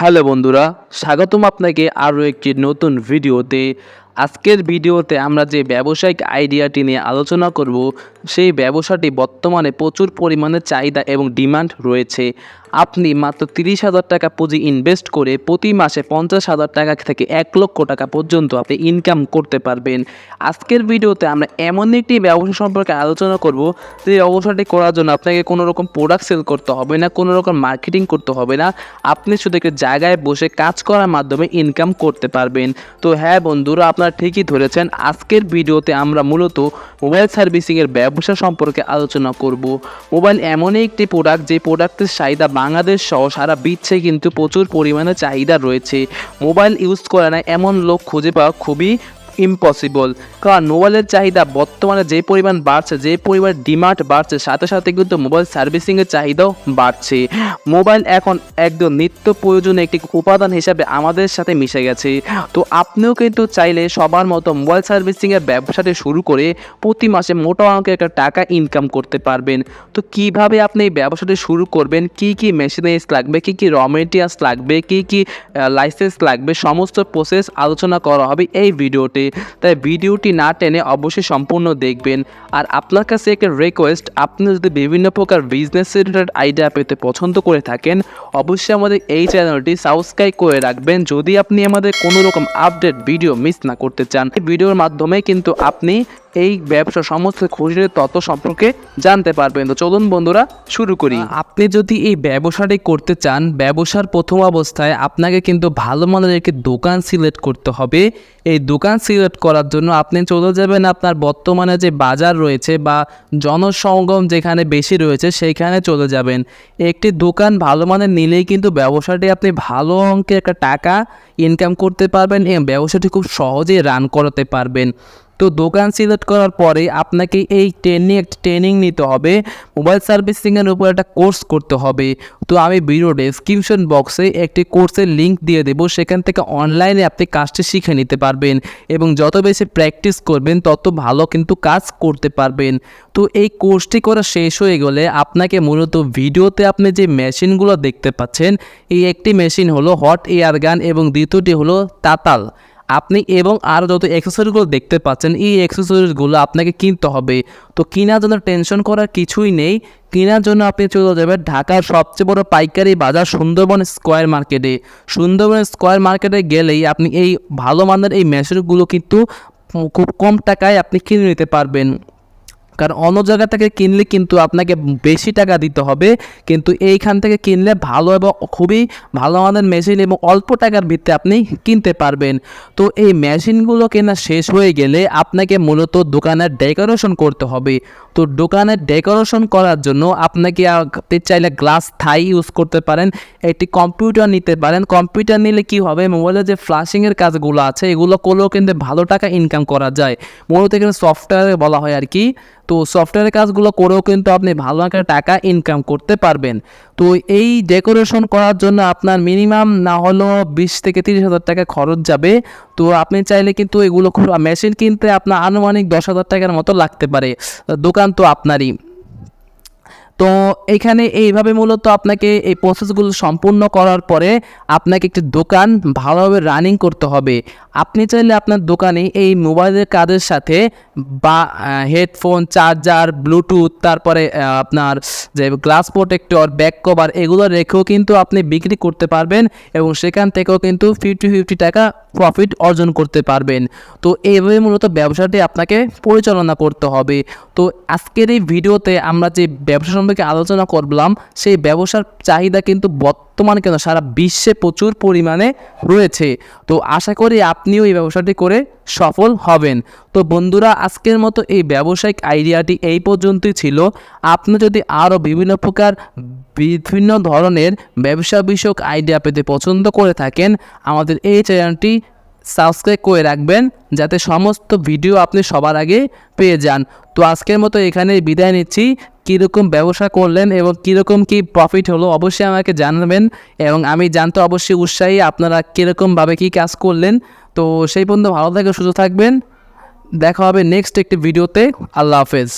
Hello বন্ধুরা স্বাগতম আপনাকে আরও একটি নতুন ভিডিওতে। আজকের ভিডিওতে আমরা যে ব্যবসায়িক আইডিয়াটি নিয়ে আলোচনা করব, সেই ব্যবসাটি বর্তমানে প্রচুর পরিমাণে চাহিদা এবং ডিমান্ড রয়েছে। আপনি মাত্র তিরিশ হাজার টাকা পুঁজি ইনভেস্ট করে প্রতি মাসে পঞ্চাশ হাজার টাকা থেকে এক লক্ষ টাকা পর্যন্ত আপনি ইনকাম করতে পারবেন। আজকের ভিডিওতে আমরা এমন একটি ব্যবসা সম্পর্কে আলোচনা করব, যে ব্যবসাটি করার জন্য আপনাকে কোনো রকম প্রোডাক্ট সেল করতে হবে না, কোনো রকম মার্কেটিং করতে হবে না। আপনি শুধু একটি জায়গায় বসে কাজ করার মাধ্যমে ইনকাম করতে পারবেন। তো হ্যাঁ বন্ধুরা আপনারা ঠিকই ধরেছেন। আজকের ভিডিওতে আমরা মূলত মোবাইল সার্ভিসিংয়ের ব্যবসা সম্পর্কে আলোচনা করব। মোবাইল এমনই একটি প্রোডাক্ট যে প্রোডাক্টের চাহিদা বাংলাদেশ সহ সারা বিশ্বে কিন্তু প্রচুর পরিমাণে চাহিদা রয়েছে। মোবাইল ইউজ করে না এমন লোক খুঁজে পাওয়া খুবই ইম্পসিবল কারণ মোবাইলের চাহিদা বর্তমানে যে পরিমাণ বাড়ছে, যে পরিমাণ ডিমান্ড বাড়ছে, সাথে সাথে কিন্তু মোবাইল সার্ভিসিংয়ের চাহিদাও বাড়ছে। মোবাইল এখন একদম নিত্য প্রয়োজনীয় একটি উপাদান হিসাবে আমাদের সাথে মিশে গেছে। তো আপনিও কিন্তু চাইলে সবার মতো মোবাইল সার্ভিসিংয়ের ব্যবসাটি শুরু করে প্রতি মাসে মোটা অঙ্কের একটা টাকা ইনকাম করতে পারবেন। তো কীভাবে আপনি এই ব্যবসাটি শুরু করবেন? কি কি মেশিনারিজ লাগবে? কি কি র মেটেরিয়ালস লাগবে? কি কি লাইসেন্স লাগবে? সমস্ত প্রসেস আলোচনা করা হবে এই ভিডিওতে তাই ভিডিওটি না টেনে অবশ্যই সম্পূর্ণ দেখবেন। আর আপনার কাছে একটা রিকোয়েস্ট আপনি যদি বিভিন্ন প্রকার বিজনেস রিলেটেড আইডিয়া পেতে পছন্দ করে থাকেন, অবশ্যই আমাদের এই চ্যানেলটি সাবস্ক্রাইব করে রাখবেন। যদি আপনি আমাদের কোনো রকম আপডেট ভিডিও মিস না করতে চান ভিডিওর মাধ্যমে কিন্তু আপনি এই ব্যবসা সমস্ত খুচরো তত সম্পর্কে জানতে পারবেন। তো চলুন বন্ধুরা, শুরু করি। আপনি যদি এই ব্যবসাটি করতে চান, ব্যবসার প্রথম অবস্থায় আপনাকে কিন্তু ভালো মানের একটি দোকান সিলেক্ট করতে হবে। এই দোকান সিলেক্ট করার জন্য আপনি চলে যাবেন আপনার বর্তমানে যে বাজার রয়েছে বা জনসঙ্গম যেখানে বেশি রয়েছে, সেইখানে চলে যাবেন। একটি দোকান ভালো মানের নিলেই কিন্তু ব্যবসাটি আপনি ভালো অঙ্কের একটা টাকা ইনকাম করতে পারবেন এবং ব্যবসাটি খুব সহজেই রান করাতে পারবেন। তো দোকান সিলেক্ট করার পরে আপনাকে এই ট্রেনিং একটা ট্রেনিং নিতে হবে। মোবাইল সার্ভিসিংয়ের উপর একটা কোর্স করতে হবে। তো আমি ভিডিও ডেসক্রিপশন বক্সে একটি কোর্সের লিঙ্ক দিয়ে দেবো। সেখান থেকে অনলাইনে আপনি কাজটি শিখে নিতে পারবেন এবং যত বেশি প্র্যাকটিস করবেন, তত ভালো কিন্তু কাজ করতে পারবেন। তো এই কোর্সটি করা শেষ হয়ে গেলে আপনাকে মূলত ভিডিওতে আপনি যে মেশিনগুলো দেখতে পাচ্ছেন, এই একটি মেশিন হলো হট এয়ার গান এবং দ্বিতীয়টি হলো তাতাল। আপনি এবং আরও যত এক্সেসরিগুলো দেখতে পাচ্ছেন, এই অ্যাক্সেসরিজগুলো আপনাকে কিনতে হবে। তো কেনার জন্য টেনশন করার কিছুই নেই। কেনার জন্য আপনি চলে যাবেন ঢাকার সবচেয়ে বড় পাইকারি বাজার সুন্দরবন স্কোয়ার মার্কেটে। সুন্দরবন স্কোয়ার মার্কেটে গেলেই আপনি এই ভালো মানের এই মেশিনগুলো কিন্তু খুব কম টাকায় আপনি কিনে নিতে পারবেন। কারণ অন্য জায়গা থেকে কিনলে কিন্তু আপনাকে বেশি টাকা দিতে হবে। কিন্তু এইখান থেকে কিনলে ভালো এবং খুবই ভালো মানের মেশিন এবং অল্প টাকার ভিত্তিতে আপনি কিনতে পারবেন। তো এই মেশিনগুলো কেনা শেষ হয়ে গেলে আপনাকে মূলত দোকানের ডেকোরেশন করতে হবে। তো দোকানে ডেকোরেশন করার জন্য আপনাকে আপনি চাইলে গ্লাস, থাই ইউজ করতে পারেন, একটি কম্পিউটার নিতে পারেন। কম্পিউটার নিলে কি হবে? মোবাইলের যে ফ্লাশিংয়ের কাজগুলো আছে, এগুলো করলেও কিন্তু ভালো টাকা ইনকাম করা যায়। মূলত এখানে সফটওয়্যারে বলা হয় আর কি। তো সফটওয়্যারের কাজগুলো করেও কিন্তু আপনি ভালো একটা টাকা ইনকাম করতে পারবেন। তো এই ডেকোরেশন করার জন্য আপনার মিনিমাম না হলেও বিশ থেকে তিরিশ হাজার টাকা খরচ যাবে। তো আপনি চাইলে কিন্তু এগুলো মেশিন কিনতে আপনার আনুমানিক দশ হাজার টাকার মতো লাগতে পারে। দোকান তো আপনারই। তো এখানে এইভাবে মূলত আপনাকে এই প্রসেসগুলো সম্পূর্ণ করার পরে আপনাকে একটি দোকান ভালোভাবে রানিং করতে হবে। আপনি চাইলে আপনার দোকানে এই মোবাইলের কাজের সাথে বা হেডফোন চার্জার ব্লুটুথ তারপরে আপনার যে গ্লাস প্রোটেক্টর ব্যাক কভার এগুলো রেখেও কিন্তু আপনি বিক্রি করতে পারবেন এবং সেখান থেকেও কিন্তু ফিফটি ফিফটি টাকা প্রফিট অর্জন করতে পারবেন। তো এইভাবে মূলত ব্যবসাটি আপনাকে পরিচালনা করতে হবে। তো আজকের এই ভিডিওতে আমরা যে ব্যবসা সম্পর্কে আলোচনা করলাম, সেই ব্যবসার চাহিদা কিন্তু বর্তমানে কেন সারা বিশ্বে প্রচুর পরিমাণে রয়েছে। তো আশা করি আপনিও এই ব্যবসাটি করে সফল হবেন। তো বন্ধুরা, আজকের মতো এই ব্যবসায়িক আইডিয়াটি এই পর্যন্তই ছিল। আপনি যদি আরও বিভিন্ন প্রকার বিভিন্ন ধরনের ব্যবসা বিষয়ক আইডিয়া পেতে পছন্দ করে থাকেন, আমাদের এই চ্যানেলটি সাবস্ক্রাইব করে রাখবেন, যাতে সমস্ত ভিডিও আপনি সবার আগে পেয়ে যান। তো আজকের মতো এখানে বিদায় নিচ্ছি। কীরকম ব্যবসা করলেন এবং কীরকম কি প্রফিট হলো অবশ্যই আমাকে জানাবেন এবং আমি জানতে অবশ্যই উৎসাহী আপনারা কীরকমভাবে কী কাজ করলেন। তো সেই পর্যন্ত ভালো থাকে সুস্থ থাকবেন। দেখা হবে নেক্সট একটি ভিডিওতে আল্লাহ হাফেজ।